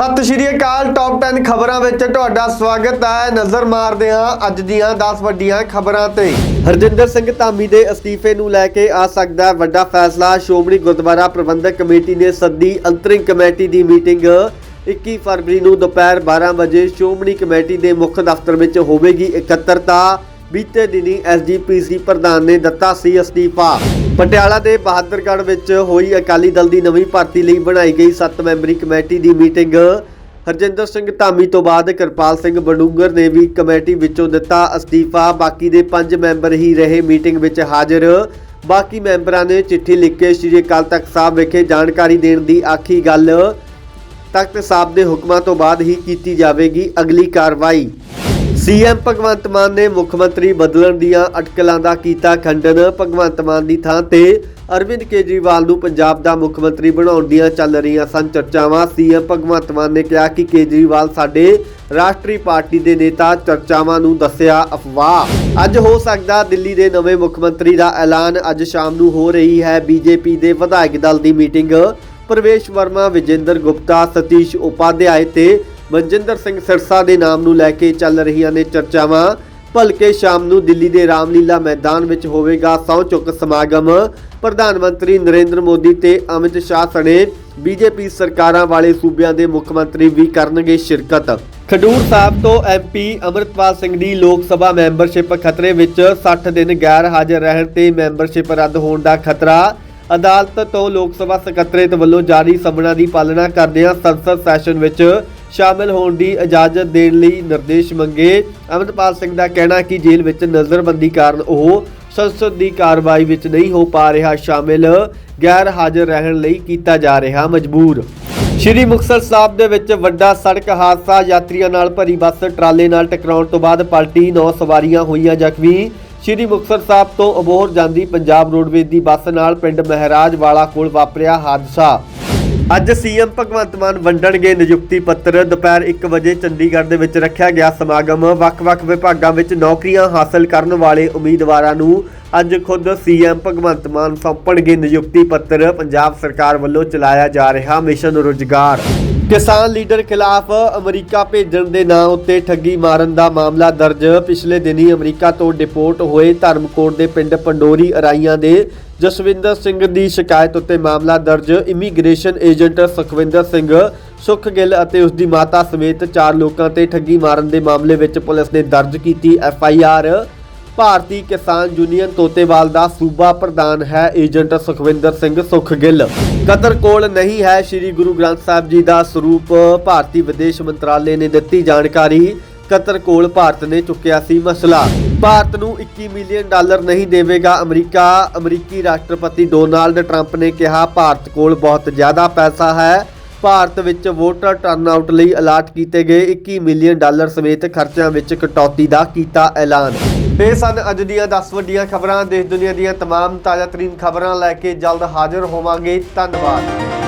ਸਤਿ ਸ਼੍ਰੀ ਅਕਾਲ ਟੌਪ 10 ਖਬਰਾਂ ਵਿੱਚ ਤੁਹਾਡਾ ਸਵਾਗਤ ਹੈ। ਨਜ਼ਰ ਮਾਰਦੇ ਹਾਂ ਅੱਜ ਦੀਆਂ 10 ਵੱਡੀਆਂ ਖਬਰਾਂ ਤੇ। ਹਰਜਿੰਦਰ ਸਿੰਘ ਧਾਮੀ ਦੇ ਅਸਤੀਫੇ ਨੂੰ ਲੈ ਕੇ ਆ ਸਕਦਾ ਵੱਡਾ ਫੈਸਲਾ। ਸ਼੍ਰੋਮਣੀ ਗੁਰਦੁਆਰਾ ਪ੍ਰਬੰਧਕ ਕਮੇਟੀ ਨੇ ਸੱਦੀ ਅੰਤਰਿੰਗ ਕਮੇਟੀ ਦੀ ਮੀਟਿੰਗ। 21 ਫਰਵਰੀ ਨੂੰ ਦੁਪਹਿਰ 12 ਵਜੇ ਸ਼੍ਰੋਮਣੀ ਕਮੇਟੀ ਦੇ ਮੁੱਖ ਦਫ਼ਤਰ ਵਿੱਚ ਹੋਵੇਗੀ ਇਕੱਤਰਤਾ। ਬੀਤੇ ਦਿਨੀ ਐਸਜੀਪੀਸੀ ਪ੍ਰਧਾਨ ਨੇ ਦਿੱਤਾ ਸੀ ਅਸਤੀਫਾ। ਪਟਿਆਲਾ ਦੇ ਬਹਾਦਰਗੜ੍ਹ ਵਿੱਚ ਹੋਈ ਅਕਾਲੀ ਦਲ ਦੀ ਨਵੀਂ ਭਰਤੀ ਲਈ ਬਣਾਈ ਗਈ 7 ਮੈਂਬਰੀ ਕਮੇਟੀ ਦੀ ਮੀਟਿੰਗ। ਹਰਜਿੰਦਰ ਸਿੰਘ ਧਾਮੀ ਤੋਂ ਬਾਅਦ ਕਿਰਪਾਲ ਸਿੰਘ ਬਡੂੰਗਰ ਨੇ ਵੀ ਕਮੇਟੀ ਵਿੱਚੋਂ ਦਿੱਤਾ ਅਸਤੀਫਾ। ਬਾਕੀ ਦੇ 5 ਮੈਂਬਰ ਹੀ ਰਹੇ ਮੀਟਿੰਗ ਵਿੱਚ ਹਾਜ਼ਰ। ਬਾਕੀ ਮੈਂਬਰਾਂ ਨੇ ਚਿੱਠੀ ਲਿਖ ਕੇ ਸ਼੍ਰੀ ਅਕਾਲ ਤਖਤ ਸਾਹਿਬ ਵਿਖੇ ਜਾਣਕਾਰੀ ਦੇਣ ਦੀ ਆਖੀ ਗੱਲ। ਤਖਤ ਸਾਹਿਬ ਦੇ ਹੁਕਮਾਂ ਤੋਂ ਬਾਅਦ ਹੀ ਕੀਤੀ ਜਾਵੇਗੀ ਅਗਲੀ ਕਾਰਵਾਈ। ਸੀਐਮ ਭਗਵੰਤ ਮਾਨ ਨੇ ਮੁੱਖ ਮੰਤਰੀ ਬਦਲਣ ਦੀਆਂ ਅਟਕਲਾਂ ਦਾ ਕੀਤਾ ਖੰਡਨ। ਭਗਵੰਤ ਮਾਨ ਦੀ ਥਾਂ ਤੇ ਅਰਵਿੰਦ ਕੇਜਰੀਵਾਲ ਨੂੰ ਪੰਜਾਬ ਦਾ ਮੁੱਖ ਮੰਤਰੀ ਬਣਾਉਣ ਦੀਆਂ ਚੱਲ ਰਹੀਆਂ ਸਨ ਚਰਚਾਵਾਂ। ਸੀਐਮ ਭਗਵੰਤ ਮਾਨ ਨੇ ਕਿਹਾ ਕਿ ਕੇਜਰੀਵਾਲ ਸਾਡੇ ਰਾਸ਼ਟਰੀ ਪਾਰਟੀ ਦੇ ਨੇਤਾ, ਚਰਚਾਵਾਂ ਨੂੰ ਦੱਸਿਆ ਅਫਵਾਹ। ਅੱਜ ਹੋ ਸਕਦਾ ਦਿੱਲੀ ਦੇ ਨਵੇਂ ਮੁੱਖ ਮੰਤਰੀ ਦਾ ਐਲਾਨ ਅੱਜ ਸ਼ਾਮ ਨੂੰ ਹੋ ਰਹੀ ਹੈ। ਬੀਜੇਪੀ ਦੇ ਵਿਧਾਇਕ ਦਲ ਦੀ ਮੀਟਿੰਗ। ਪ੍ਰਵੇਸ਼ ਵਰਮਾ, ਵਿਜੇਂਦਰ ਗੁਪਤਾ, ਸਤੀਸ਼ ਉਪਾਧਿਆਏ ਤੇ ਮਨਜਿੰਦਰ ਸਿੰਘ ਸਿਰਸਾ ਦੇ ਨਾਮ ਨੂੰ ਲੈ ਕੇ ਚੱਲ ਰਹੀਆਂ ਨੇ ਚਰਚਾਵਾਂ। ਭਲਕੇ ਸ਼ਾਮ ਨੂੰ ਦਿੱਲੀ ਦੇ ਰਾਮਲੀਲਾ ਮੈਦਾਨ ਵਿੱਚ ਹੋਵੇਗਾ ਸਹੁੰ ਚੁੱਕ ਸਮਾਗਮ। ਪ੍ਰਧਾਨ ਮੰਤਰੀ ਨਰਿੰਦਰ ਮੋਦੀ ਤੇ ਅਮਿਤ ਸ਼ਾਹ ਸਣੇ ਬੀਜੇਪੀ ਸਰਕਾਰਾਂ ਵਾਲੇ ਸੂਬਿਆਂ ਦੇ ਮੁੱਖ ਮੰਤਰੀ ਵੀ ਕਰਨਗੇ ਸ਼ਿਰਕਤ। ਖਡੂਰ ਸਾਹਿਬ ਤੋਂ ਐਮਪੀ ਅਮਰਤਪਾਲ ਸਿੰਘ ਦੀ ਲੋਕ ਸਭਾ ਮੈਂਬਰਸ਼ਿਪ ਖਤਰੇ ਵਿੱਚ 60 ਦਿਨ ਗੈਰ ਹਾਜ਼ਰ ਰਹਿਣ ਤੇ ਮੈਂਬਰਸ਼ਿਪ ਰੱਦ ਹੋਣ ਦਾ ਖਤਰਾ। ਅਦਾਲਤ ਤੋਂ ਲੋਕ ਸਭਾ ਸਕੱਤਰੇਤ ਵੱਲੋਂ ਜਾਰੀ ਸਮਨਾਂ ਦੀ ਪਾਲਣਾ ਕਰਦਿਆਂ ਸੰਸਦ ਸੈਸ਼ਨ ਵਿੱਚ ਸ਼ਾਮਲ ਹੋਣ ਦੀ ਇਜਾਜ਼ਤ ਦੇਣ ਲਈ ਨਿਰਦੇਸ਼ ਮੰਗੇ। ਅਮਰਪਾਲ ਸਿੰਘ ਦਾ ਕਹਿਣਾ ਕਿ ਜੇਲ੍ਹ ਵਿੱਚ ਨਜ਼ਰਬੰਦੀ ਕਾਰਨ ਉਹ ਸੰਸਦ ਦੀ ਕਾਰਵਾਈ ਵਿੱਚ ਨਹੀਂ ਹੋ ਪਾ ਰਿਹਾ, ਸ਼ਾਮਿਲ ਗੈਰ ਹਾਜ਼ਰ ਰਹਿਣ ਲਈ ਕੀਤਾ ਜਾ ਰਿਹਾ ਮਜਬੂਰ। ਸ਼੍ਰੀ ਮੁਕਤਸਰ ਸਾਹਿਬ ਦੇ ਵਿੱਚ ਵੱਡਾ ਸੜਕ ਹਾਦਸਾ, ਯਾਤਰੀਆਂ ਨਾਲ ਭਰੀ ਬੱਸ ਟਰਾਲੇ ਨਾਲ ਟਕਰਾਉਣ ਤੋਂ ਬਾਅਦ ਪਲਟੀ 9 ਸਵਾਰੀਆਂ ਹੋਈਆਂ ਜ਼ਖਮੀ। ਸ਼੍ਰੀ ਮੁਕਤਸਰ ਸਾਹਿਬ ਤੋਂ ਅਬੋਹਰ ਜਾਂਦੀ ਪੰਜਾਬ ਰੋਡਵੇਜ਼ ਦੀ ਬੱਸ ਨਾਲ ਪਿੰਡ ਮਹਿਰਾਜ ਵਾਲਾ ਕੋਲ ਵਾਪਰਿਆ ਹਾਦਸਾ। ਅੱਜ ਸੀਐਮ ਭਗਵੰਤ ਮਾਨ ਵੰਡਣਗੇ ਨਿਯੁਕਤੀ ਪੱਤਰ। ਦੁਪਹਿਰ 1 ਵਜੇ ਚੰਡੀਗੜ੍ਹ ਦੇ ਵਿੱਚ ਰੱਖਿਆ ਗਿਆ ਸਮਾਗਮ। ਵੱਖ-ਵੱਖ ਵਿਭਾਗਾਂ ਵਿੱਚ ਨੌਕਰੀਆਂ ਹਾਸਲ ਕਰਨ ਵਾਲੇ ਉਮੀਦਵਾਰਾਂ ਨੂੰ ਅੱਜ ਖੁਦ ਸੀਐਮ ਭਗਵੰਤ ਮਾਨ ਸੌਂਪਣਗੇ ਨਿਯੁਕਤੀ ਪੱਤਰ। ਪੰਜਾਬ ਸਰਕਾਰ ਵੱਲੋਂ ਚਲਾਇਆ ਜਾ ਰਿਹਾ ਮਿਸ਼ਨ ਰੁਜ਼ਗਾਰ। ਕਿਸਾਨ ਲੀਡਰ ਖਿਲਾਫ ਅਮਰੀਕਾ ਭੇਜਣ ਦੇ ਨਾਂ ਉੱਤੇ ਠੱਗੀ ਮਾਰਨ ਦਾ ਮਾਮਲਾ ਦਰਜ। ਪਿਛਲੇ ਦਿਨੀ ਅਮਰੀਕਾ ਤੋਂ ਡਿਪੋਰਟ ਹੋਏ ਧਰਮਕੋਟ ਦੇ ਪਿੰਡ ਪੰਡੋਰੀ ਅਰਾਈਆਂ ਦੇ ਜਸਵਿੰਦਰ ਸਿੰਘ ਦੀ ਸ਼ਿਕਾਇਤ ਉੱਤੇ ਮਾਮਲਾ ਦਰਜ। ਇਮੀਗ੍ਰੇਸ਼ਨ ਏਜੰਟ ਸੁਖਵਿੰਦਰ ਸਿੰਘ, ਸੁਖ ਗਿੱਲ ਅਤੇ ਉਸ ਦੀ ਮਾਤਾ ਸਮੇਤ ਚਾਰ ਲੋਕਾਂ ਤੇ ਠੱਗੀ ਮਾਰਨ ਦੇ ਮਾਮਲੇ ਵਿੱਚ ਪੁਲਿਸ ਨੇ ਦਰਜ ਕੀਤੀ ਐਫ ਆਈ ਆਰ। ਭਾਰਤੀ ਕਿਸਾਨ ਯੂਨੀਅਨ ਤੋਤੇਵਾਲ ਦਾ ਸੂਬਾ ਪ੍ਰਧਾਨ ਹੈ ਏਜੰਟ ਸੁਖਵਿੰਦਰ ਸਿੰਘ ਸੁਖ ਗਿੱਲ ਕਤਰ ਕੋਲ ਨਹੀਂ ਹੈ ਸ੍ਰੀ ਗੁਰੂ ਗ੍ਰੰਥ ਸਾਹਿਬ ਜੀ ਦਾ ਸਰੂਪ। ਭਾਰਤੀ ਵਿਦੇਸ਼ ਮੰਤਰਾਲੇ ਨੇ ਦਿੱਤੀ ਜਾਣਕਾਰੀ। ਕਤਰ ਕੋਲ ਭਾਰਤ ਨੇ ਚੁੱਕਿਆ ਸੀ ਮਸਲਾ। ਭਾਰਤ ਨੂੰ 21 ਮਿਲੀਅਨ ਡਾਲਰ ਨਹੀਂ ਦੇਵੇਗਾ ਅਮਰੀਕਾ। ਅਮਰੀਕੀ ਰਾਸ਼ਟਰਪਤੀ ਡੋਨਾਲਡ ਟਰੰਪ ਨੇ ਕਿਹਾ, ਭਾਰਤ ਕੋਲ ਬਹੁਤ ਜ਼ਿਆਦਾ ਪੈਸਾ ਹੈ। ਭਾਰਤ ਵਿੱਚ ਵੋਟਰ ਟਰਨਆਊਟ ਲਈ ਅਲਾਟ ਕੀਤੇ ਗਏ 21 ਮਿਲੀਅਨ ਡਾਲਰ ਸਮੇਤ ਖਰਚਿਆਂ ਵਿੱਚ ਕਟੌਤੀ ਦਾ ਕੀਤਾ ਐਲਾਨ। ਇਹ ਸਨ ਅੱਜ ਦੀਆਂ 10 ਵੱਡੀਆਂ ਖਬਰਾਂ ਦੇਸ਼ ਦੁਨੀਆ ਦੀਆਂ तमाम ਤਾਜ਼ਾਤਰੀਨ ਖਬਰਾਂ ਲੈ ਕੇ ਜਲਦ ਹਾਜ਼ਰ ਹੋਵਾਂਗੇ ਧੰਨਵਾਦ